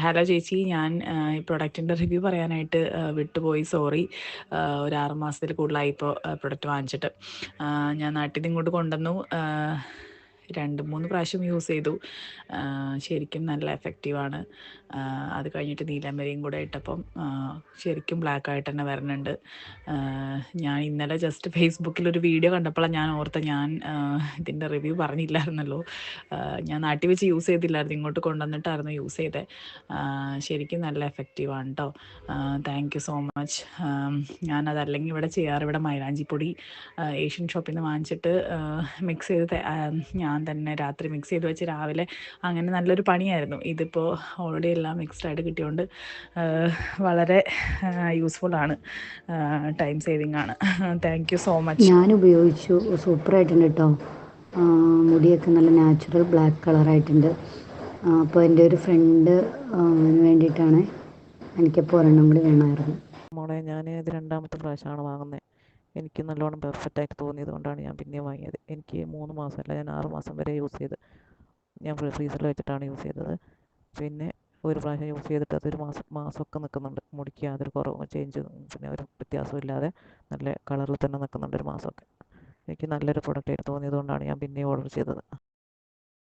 Hello ചേച്ചി ഞാൻ ഈ പ്രൊഡക്റ്റിന്റെ റിവ്യൂ പറയാനായിട്ട് വിട്ടുപോയി. സോറി. ഒരു ആറ് മാസത്തിൽ കൂടുതലായി ഇപ്പോൾ പ്രൊഡക്റ്റ് വാങ്ങിച്ചിട്ട്. ഞാൻ നാട്ടിൽ നിന്ന് ഇങ്ങോട്ട് കൊണ്ടുവന്നു. രണ്ട് മൂന്ന് പ്രാവശ്യം യൂസ് ചെയ്തു. ശരിക്കും നല്ല എഫക്റ്റീവാണ് അത് കഴിഞ്ഞിട്ട് നീലമരിയും കൂടെ ഇട്ടപ്പം ശരിക്കും ബ്ലാക്ക് ആയിട്ട് തന്നെ വരുന്നുണ്ട് ഞാൻ ഇന്നലെ ജസ്റ്റ് ഫേസ്ബുക്കിൽ ഒരു വീഡിയോ കണ്ടപ്പോഴാണ് ഞാൻ ഓർത്ത ഞാൻ ഇതിന്റെ റിവ്യൂ പറഞ്ഞില്ലായിരുന്നല്ലോ. ഞാൻ നാട്ടിൽ വെച്ച് യൂസ് ചെയ്തില്ലായിരുന്നു ഇങ്ങോട്ട് കൊണ്ടുവന്നിട്ടായിരുന്നു യൂസ് ചെയ്തത് ശരിക്കും നല്ല എഫക്റ്റീവാണ് കേട്ടോ താങ്ക് യു സോ മച്ച് ഞാൻ അതല്ലെങ്കിൽ ഇവിടെ ചെയ്യാറ് ഇവിടെ മൈലാഞ്ചിപ്പൊടി ഏഷ്യൻ ഷോപ്പിൽ നിന്ന് വാങ്ങിച്ചിട്ട് മിക്സ് ചെയ്ത് ആ, ഞാൻ തന്നെ രാത്രി മിക്സ് ചെയ്ത് വെച്ച് രാവിലെ അങ്ങനെ നല്ലൊരു പണിയായിരുന്നു. ഇതിപ്പോൾ ഓൾറെഡി എല്ലാം മിക്സ്ഡ് ആയിട്ട് കിട്ടിയോണ്ട് വളരെ യൂസ്ഫുൾ ആണ്. ടൈം സേവിങ് ആണ്. താങ്ക് യു സോ മച്ച് ഞാൻ ഉപയോഗിച്ചു. സൂപ്പറായിട്ടുണ്ട് കേട്ടോ മുടിയൊക്കെ നല്ല നാച്ചുറൽ ബ്ലാക്ക് കളറായിട്ടുണ്ട് അപ്പോൾ എന്റെ ഒരു ഫ്രണ്ട് വേണ്ടിയിട്ടാണ് എനിക്കപ്പോൾ ഒരെണ്ണം കൂടി വേണമായിരുന്നു. മോളെ ഞാൻ ഇത് രണ്ടാമത്തെ പ്രാവശ്യമാണ് വാങ്ങുന്നത് എനിക്ക് നല്ലോണം പെർഫെക്റ്റ് ആയിട്ട് തോന്നിയത് കൊണ്ടാണ് ഞാൻ പിന്നെയും വാങ്ങിയത്. എനിക്ക് മൂന്ന് മാസമല്ല ഞാൻ ആറ് മാസം വരെ യൂസ് ചെയ്ത് ഞാൻ ഫ്രീസറിൽ വെച്ചിട്ടാണ് യൂസ് ചെയ്തത്. പിന്നെ ഒരു പ്രാവശ്യം യൂസ് ചെയ്തിട്ട് അതൊരു മാസം മാസമൊക്കെ നിൽക്കുന്നുണ്ട് മുടിക്ക് യാതൊരു കുറവും ചേഞ്ച് പിന്നെ ഒരു വ്യത്യാസവും ഇല്ലാതെ നല്ല കളറിൽ തന്നെ നിൽക്കുന്നുണ്ട് ഒരു മാസമൊക്കെ. എനിക്ക് നല്ലൊരു പ്രൊഡക്റ്റായിട്ട് തോന്നിയത് കൊണ്ടാണ് ഞാൻ പിന്നെയും ഓർഡർ ചെയ്തത്.